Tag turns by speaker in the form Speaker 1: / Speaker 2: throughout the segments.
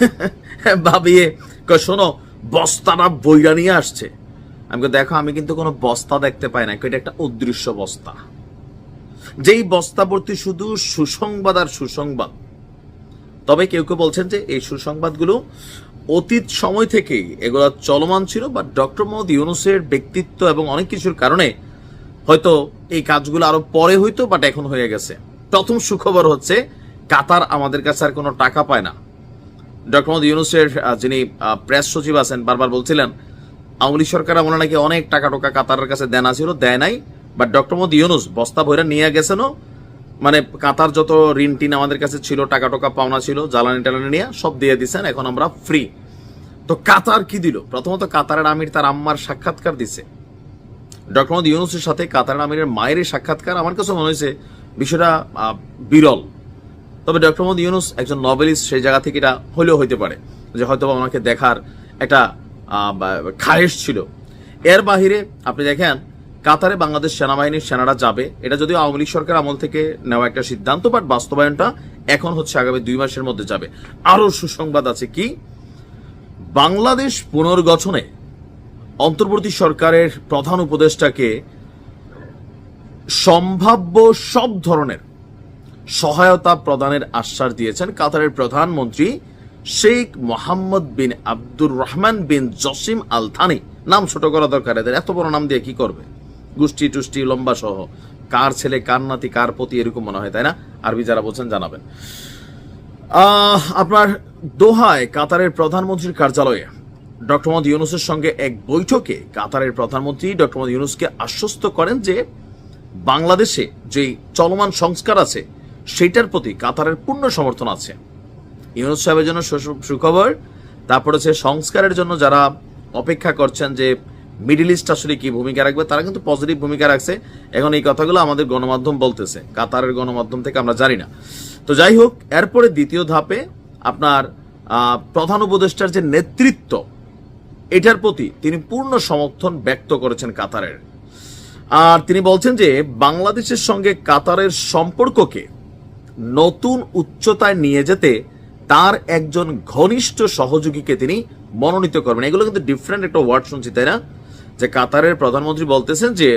Speaker 1: ভাবিয়ে শোনো বস্তাটা বইরা নিয়ে আসছে। আমি দেখো, আমি কিন্তু কোনো বস্তা দেখতে পাই না। এটা একটা অদৃশ্য বস্তা। যেই বস্তা ভর্তি শুধু সুসংবাদ আর সুসংবাদ। তবে কেউ কেউ বলছেন যে, এই সুসংবাদগুলো অতীত সময় থেকেই এগুলো চলমান ছিল বা ডক্টর মোহাম্মদ ইউনুসের ব্যক্তিত্ব এবং অনেক কিছুর কারণে হয়তো এই কাজগুলো আরও পরে হইতো বাট এখন হয়ে গেছে। প্রথম সুখবর হচ্ছে, কাতার আমাদের কাছে আর কোনো টাকা পায় না। ডক্টর মোহাম্মদ ইউনুসের যিনি প্রেস সচিব আছেন, বারবার বলছিলেন, আওয়ামী সরকার আমরা নাকি অনেক টাকা টোকা কাতারের কাছে দেনা ছিল, দেয় নাই বাট ডক্টর মোহাম্মদ ইউনুস বস্তা ভরে নিয়ে গেছেনও মানে কাতার যত ঋণ টিন আমাদের কাছে ছিল টাকা টোকা পাওনা ছিল জ্বালানি টালানি নিয়ে সব দিয়ে দিছেন, এখন আমরা ফ্রি তো কাতার কি দিল? প্রথমত কাতারের আমির তার আম্মার সাক্ষাৎকার দিছে। ডক্টর মোহাম্মদ ইউনুসের সাথে কাতার আমিরের মায়ের সাক্ষাৎকার, আমার কাছে মনে হয়েছে, বিষয়টা বিরল। তবে ডক্টর মোহাম্মদ ইউনুস একজন নভেলিস্ট সেই জায়গা থেকে এটা হলেও হইতে পারে যে হয়তো ওনাকে দেখার একটা খায়েশ ছিল। এর বাহিরে আপনি দেখেন, কাতারে বাংলাদেশ সেনাবাহিনীর সেনারা যাবে। এটা যদিও আওয়ামী লীগ সরকার আমল থেকে নেওয়া একটা সিদ্ধান্ত বাট বাস্তবায়নটা এখন হচ্ছে আগামী দুই মাসের মধ্যে যাবে। আরও সুসংবাদ আছে কি? বাংলাদেশ পুনর্গঠনে অন্তর্বর্তী সরকারের প্রধান উপদেষ্টাকে সম্ভাব্য সব ধরনের সহায়তা প্রদানের আশ্বাস দিয়েছেন কাতারের প্রধানমন্ত্রী Sheikh Mohammed bin Abdur Rahman bin Jassim Al Thani নাম ছোট করা দরকার এদের। এত বড় নাম দিয়ে কি করবে? গোষ্ঠী টুষ্টি লম্বা সহ। কার ছেলে, কার নাতি, কার প্রতি এরকম মনে হয়, তাই না? আরবি যারা বলছেন জানাবেন। আপনার দোহায় কাতারের প্রধানমন্ত্রীর কার্যালয়ে ডক্টর মোহাম্মদ ইউনুসের সঙ্গে এক বৈঠকে কাতারের প্রধানমন্ত্রী ডক্টর মোহাম্মদ ইউনুসকে আশ্বস্ত করেন যে বাংলাদেশে যে চলমান সংস্কার আছে সেটার প্রতি কাতারের পূর্ণ সমর্থন আছে। ইউনুস সাহেবের জন্য সুখবর, তারপর হচ্ছে সংস্কারের জন্য যারা অপেক্ষা করছেন যে মিডিল ইস্ট আসলে কি ভূমিকা রাখবে, তারা কিন্তু পজিটিভ ভূমিকা রাখছে। এখন এই কথাগুলো আমাদের গণমাধ্যম বলতেছে, কাতারের গণমাধ্যম থেকে আমরা জানি না। তো যাই হোক, এরপরে দ্বিতীয় ধাপে আপনার প্রধান উপদেষ্টার যে নেতৃত্ব, এটার প্রতি তিনি পূর্ণ সমর্থন ব্যক্ত করেছেন কাতারের। আর তিনি বলছেন যে বাংলাদেশের সঙ্গে কাতারের সম্পর্ককে নতুন উচ্চতায় নিয়ে যেতে তার একজন ঘনিষ্ঠ সহযোগীকে তিনি মনোনীত করবেন। এগুলো কিন্তু ডিফারেন্ট একটা ওয়ার্ড শুনছি, তাই না? যে কাতারের প্রধানমন্ত্রী বলতেছেন যে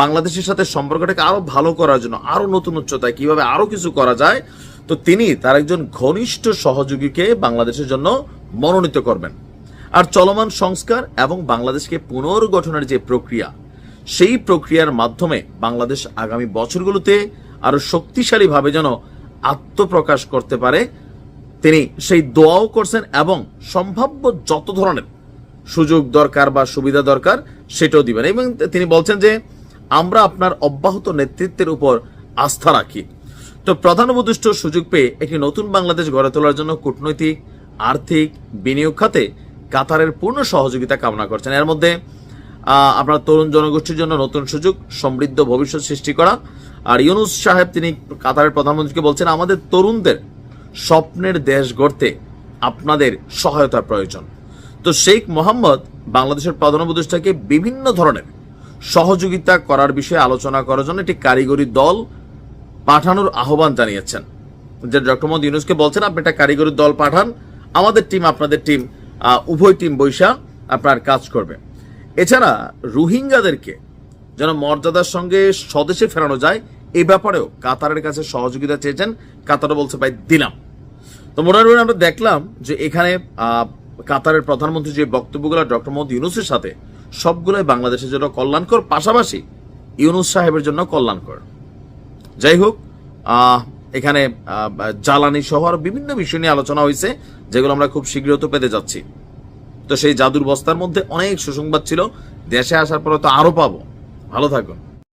Speaker 1: বাংলাদেশের সাথে সম্পর্কটাকে আরও ভালো করার জন্য, আরও নতুন উচ্চতায় কীভাবে আরও কিছু করা যায়, তো তিনি তার একজন ঘনিষ্ঠ সহযোগীকে বাংলাদেশের জন্য মনোনীত করবেন। আর চলমান সংস্কার এবং বাংলাদেশকে পুনর্গঠনের যে প্রক্রিয়া, সেই প্রক্রিয়ার মাধ্যমে বাংলাদেশ আগামী বছরগুলোতে আরও শক্তিশালীভাবে যেন আত্মপ্রকাশ করতে পারে। তিনি সেই দোয়াও করছেন এবং সম্ভাব্য যত ধরনের সুযোগ দরকার বা সুবিধা দরকার সেটাও দিবেন। এবং তিনি বলছেন যে, আমরা আপনার অব্যাহত নেতৃত্বের উপর আস্থা রাখি। তো প্রধান উপদিষ্ট সুযোগ পেয়ে একটি নতুন বাংলাদেশ গড়ে তোলার জন্য কূটনৈতিক, আর্থিক, বিনিয়োগ খাতে কাতারের পূর্ণ সহযোগিতা কামনা করছেন। এর মধ্যে আপনার তরুণ জনগোষ্ঠীর জন্য নতুন সুযোগ, সমৃদ্ধ ভবিষ্যৎ সৃষ্টি করা আর ইউনুস সাহেব তিনি কাতারের প্রধানমন্ত্রীকে বলছেন, আমাদের তরুণদের স্বপ্নের দেশ গড়তে আপনাদের সহায়তার প্রয়োজন। তো শেখ মোহাম্মদ বাংলাদেশের প্রধান উপদেষ্টাকে বিভিন্ন ধরনের সহযোগিতা করার বিষয়ে আলোচনা করার জন্য একটি কারিগরি দল পাঠানোর আহ্বান জানিয়েছেন। যে ডক্টর মোহাম্মদ ইউনুসকে বলছেন, আপনি একটা কারিগরি দল পাঠান, আমাদের টিম, আপনাদের টিম উভয় টিম বৈশা আপনার কাজ করবে। এছাড়া রোহিঙ্গাদেরকে যেন মর্যাদার সঙ্গে স্বদেশে ফেরানো যায় এই ব্যাপারেও কাতারের কাছে সহযোগিতা চেয়েছেন কাতারও বলছে, ভাই, দিলাম। তো মোটামুটি আমরা দেখলাম যে এখানে কাতারের প্রধানমন্ত্রী যে বক্তব্যগুলো ডক্টর মোহাম্মদ ইউনুসের সাথে, সবগুলোই বাংলাদেশের জন্য কল্যাণকর, পাশাপাশি ইউনুস সাহেবের জন্য কল্যাণকর। যাই হোক এখানে জ্বালানি সহ আরও বিভিন্ন বিষয় নিয়ে আলোচনা হয়েছে, যেগুলো আমরা খুব শীঘ্রই তো পেতে যাচ্ছি। তো সেই জাদুর বস্তার মধ্যে অনেক সুসংবাদ ছিল, দেশে আসার পরে তো আরও পাবো। ভালো থাকুন।